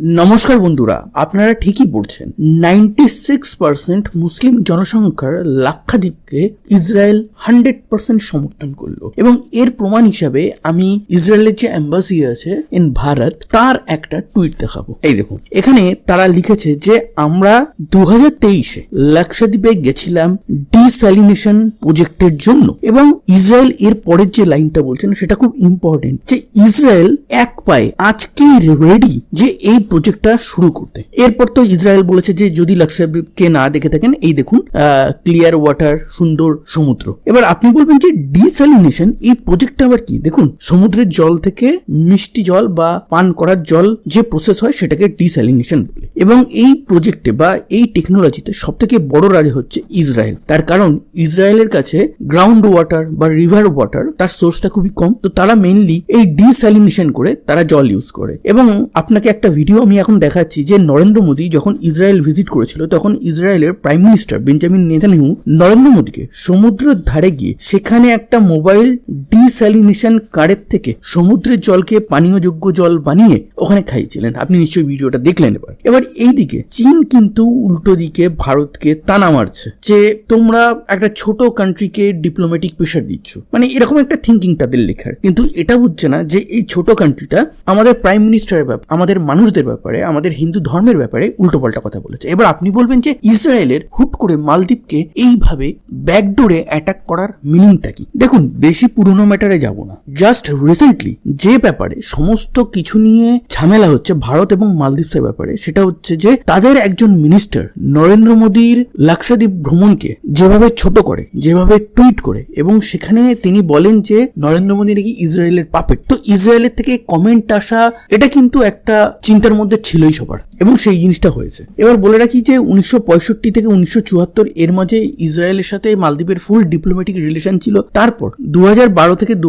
নমস্কার বন্ধুরা আপনারা ঠিকই বলছেন নাইনটি সিক্স পার্সেন্ট মুসলিম জনসংখ্যার লাক্ষাদ্বীপকে ইসরায়েল হান্ড্রেড পার্সেন্ট সমর্থন করল। এবং এর প্রমাণ হিসাবে আমি ইসরায়েলের যে অ্যাম্বাসি আছে ইন ভারত তার একটা টুইট দেখাবো। এই দেখুন। এখানে তারা লিখেছে যে আমরা দু হাজার তেইশে লাক্ষাদ্বীপে গেছিলাম ডিস্যালিনেশন প্রজেক্টের জন্য। এবং ইসরায়েল এর পরের যে লাইনটা বলছেন সেটা খুব ইম্পর্টেন্ট যে ইসরায়েল এক পায়ে আজকেই রেডি যে এই প্রজেক্টটা শুরু করতে। এরপর তো ইসরায়েল বলেছে যে যদি লাক্ষাদ্বীপকে না দেখে থাকেন এই দেখুন ক্লিয়ার ওয়াটার সুন্দর সমুদ্র। এবার আপনি বলবেন যে ডিস্যালিনেশন এই প্রজেক্টটা আবার কি? দেখুন, সমুদ্রের জল থেকে মিষ্টি জল বা পান করার জল যে প্রসেস হয় সেটাকে ডিস্যালিনেশন বলে। এবং এই প্রজেক্টে বা এই টেকনোলজিতে সব থেকে বড় রাজা হচ্ছে ইসরায়েল। তার কারণ, ইসরায়েলের কাছে গ্রাউন্ড ওয়াটার বা রিভার ওয়াটার তার সোর্সটা খুবই কম। তো তারা মেইনলি এই ডিস্যালিনেশন করে তারা জল ইউজ করে। এবং আপনাকে একটা ভিডিও আমি এখন দেখাচ্ছি যে নরেন্দ্র মোদী যখন ইসরায়েল ভিজিট করেছিল, তখন ইসরায়েলের prime minister Benjamin Netanyahu Narendra মোদীকে সমুদ্রের ধারে গিয়ে সেখানে একটা মোবাইল ডিস্যালিনেশন কারের থেকে সমুদ্রের জলকে পানীয়যোগ্য জল বানিয়ে ওখানে খাইয়েছিলেন। আপনি নিশ্চয়ই ভিডিওটা দেখলেন এবার। এবার এইদিকে চীন কিন্তু উল্টো দিকে ভারতকে টানা মারছে যে তোমরা একটা ছোট কান্ট্রিকে ডিপ্লোম্যাটিক প্রেশার দিচ্ছ। মানে এরকম একটা থিঙ্কিং তাদের লেখার। কিন্তু এটা বুঝছে না যে এই ছোট কান্ট্রিটা আমাদের প্রাইম মিনিস্টারের ব্যাপার আমাদের মানুষদের ব্যাপারে, আমাদের হিন্দু ধর্মের ব্যাপারে উল্টোপাল্টা কথা বলেছে। এবার আপনি বলবেন যে ইসরায়েলের হুট করে মালদ্বীপকে এইভাবে ব্যাকডোরে অ্যাটাক করার মিনিংটা কি? দেখুন, বেশি পুরনো ম্যাটারে যাব না। জাস্ট রিসেন্টলি যে ব্যাপারে সমস্ত কিছু নিয়ে ঝামেলা হচ্ছে ভারত এবং মালদ্বীপসের ব্যাপারে, সেটা হচ্ছে যে তাদের একজন মিনিস্টার নরেন্দ্র মোদীর লাক্ষাদ্বীপ ভ্রমণকে যেভাবে ছোট করে, যেভাবে টুইট করে, এবং সেখানে তিনি বলেন যে নরেন্দ্র মোদী নাকি ইসরায়েলের পাপেট তো ইসরায়েলের থেকে কমেন্ট আসা, এটা কিন্তু একটা চিন্তার মধ্যে ছিলই সবার, এবং সেই জিনিসটা হয়েছে। এবার বলে রাখি যে উনিশশো পঁয়ষট্টি থেকে উনিশশো চুয়াত্তর এর মাঝে ইসরায়েলের সাথে মালদ্বীপের ফুল ডিপ্লোম্যাটিক রিলেশন ছিল। তারপর দু থেকে দু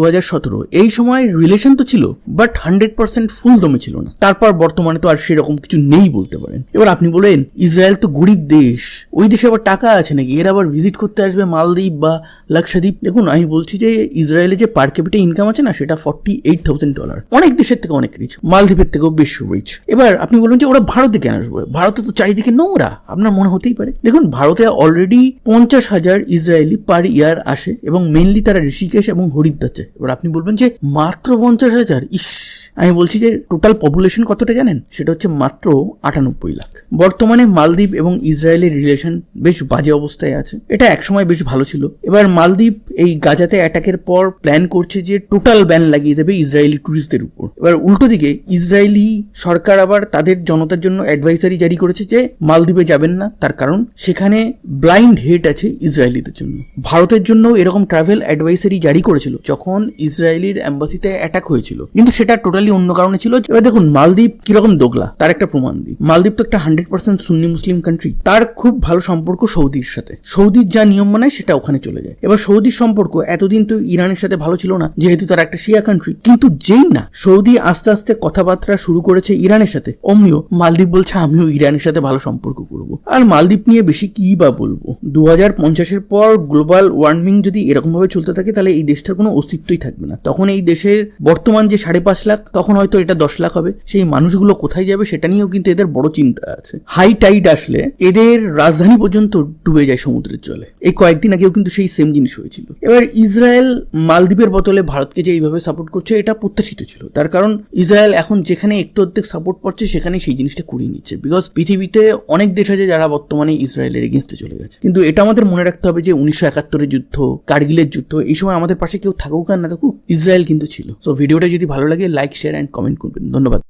এই সময় রিলেশন তো ছিল বাট হান্ড্রেড পার্সেন্ট ফুল দমে ছিল না। তারপর বর্তমানে তো আর সেরকম কিছু নেই বলতে পারেন। এবার আপনি বলেন, ইসরায়েল তো গরিব দেশ, ওই দেশে আবার টাকা আছে নাকি? এর আবার ভিজিট করতে আসবে মালদ্বীপ বা লাক্ষাদ্বীপ? দেখুন, আমি বলছি যে ইসরায়েলে যে পার ক্যাপিটা ইনকাম আছে না, সেটা ফর্টি এইট থাউজেন্ড ডলার অনেক দেশের থেকে অনেক রিচ মালদ্বীপের থেকেও বেশ রিচ এবার আপনি বলুন যে ওরা ভারতে কেন আসবে? ভারতে তো চারিদিকে নোংরা, আপনার মনে হতেই পারে। দেখুন, ভারতে অলরেডি পঞ্চাশ হাজার ইসরায়েলি পার ইয়ার আসে এবং মেনলি তারা ঋষিকেশ এবং হরিদ্বার যায়। এবার আপনি বলবেন যে মাত্র পঞ্চাশ হাজার? ইস! আমি বলছি যে টোটাল পপুলেশন কতটা জানেন? সেটা হচ্ছে মাত্র আটানব্বই লাখ। বর্তমানে মালদ্বীপ এবং ইসরায়েলের রিলেশন বেশ বাজে অবস্থায় আছে। এটা একসময় বেশ ভালো ছিল। এবার মালদ্বীপ এই গাজাতে অ্যাটাকের পর প্ল্যান করছে যে টোটাল ব্যান লাগিয়ে দেবে ইসরায়েলি ট্যুরিস্টদের উপর। এবার উল্টো দিকে ইসরায়েলি সরকার আবার তাদের জনতার জন্য অ্যাডভাইসারি জারি করেছে যে মালদ্বীপে যাবেন না। তার কারণ সেখানে ব্লাইন্ড হেট আছে ইসরায়েলিদের জন্য। ভারতের জন্য এরকম ট্রাভেল অ্যাডভাইসারি জারি করেছিল যখন ইসরায়েলির অ্যাম্বাসিতে অ্যাটাক হয়েছিল। কিন্তু সেটা টোটালি অন্য কারণে ছিল এবার দেখুন, মালদ্বীপ কীরকম দোগলা? তার একটা প্রমাণ দিই। মালদ্বীপ তো একটা hundred percent Sunni Muslim country তার খুব ভালো সম্পর্ক সৌদির সাথে। সৌদির যা নিয়ম মানায় সেটা ওখানে চলে যায়। এবার সৌদির সম্পর্ক এতদিন তো ইরানের সাথে ভালো ছিল না, যেহেতু তারা একটা শিয়া কান্ট্রি কিন্তু যেই না, সৌদি আস্তে আস্তে কথাবার্তা শুরু করেছে ইরানের সাথে। অমনিও মালদ্বীপ বলছে, আমিও ইরানের সাথে ভালো সম্পর্ক করব। আর মালদ্বীপ নিয়ে বেশি কি বা বলব? দু হাজার পঞ্চাশের পর গ্লোবাল ওয়ার্মিং যদি এরকম ভাবে চলতে থাকে, তাহলে এই দেশটার কোনো অস্তিত্বই থাকবে না। তখন এই দেশের বর্তমান যে সাড়ে পাঁচ লাখ তখন হয়তো এটা দশ লাখ হবে। সেই মানুষগুলো কোথায় যাবে সেটা নিয়েও কিন্তু এদের বড় চিন্তা আছে। হাই টাইড আসলে এদের রাজধানী পর্যন্ত ডুবে যায় সমুদ্রের জলে। এই কয়েকদিন আগেও কিন্তু সেই সেম জিনিস হয়েছিল। এবার ইসরায়েল মালদ্বীপের বদলে ভারতকে যে এইভাবে সাপোর্ট করছে, এটা প্রত্যাশিত ছিল। তার কারণ ইসরায়েল এখন যেখানে একটু অর্ধেক সাপোর্ট পাচ্ছে সেখানে সেই জিনিসটা করিয়ে নিচ্ছে। বিকজ পৃথিবীতে অনেক দেশ আছে যারা বর্তমানে ইসরায়েলের এগেনস্টে চলে গেছে। কিন্তু এটা আমাদের মনে রাখতে হবে যে উনিশশো একাত্তরের যুদ্ধ, কার্গিলের যুদ্ধ, এই সময় আমাদের পাশে কেউ থাকুক আর না থাকুক, ইসরায়েল কিন্তু ছিল। সো ভিডিওটা যদি ভালো লাগে লাইক শেয়ার অ্যান্ড কমেন্ট করবেন ধন্যবাদ।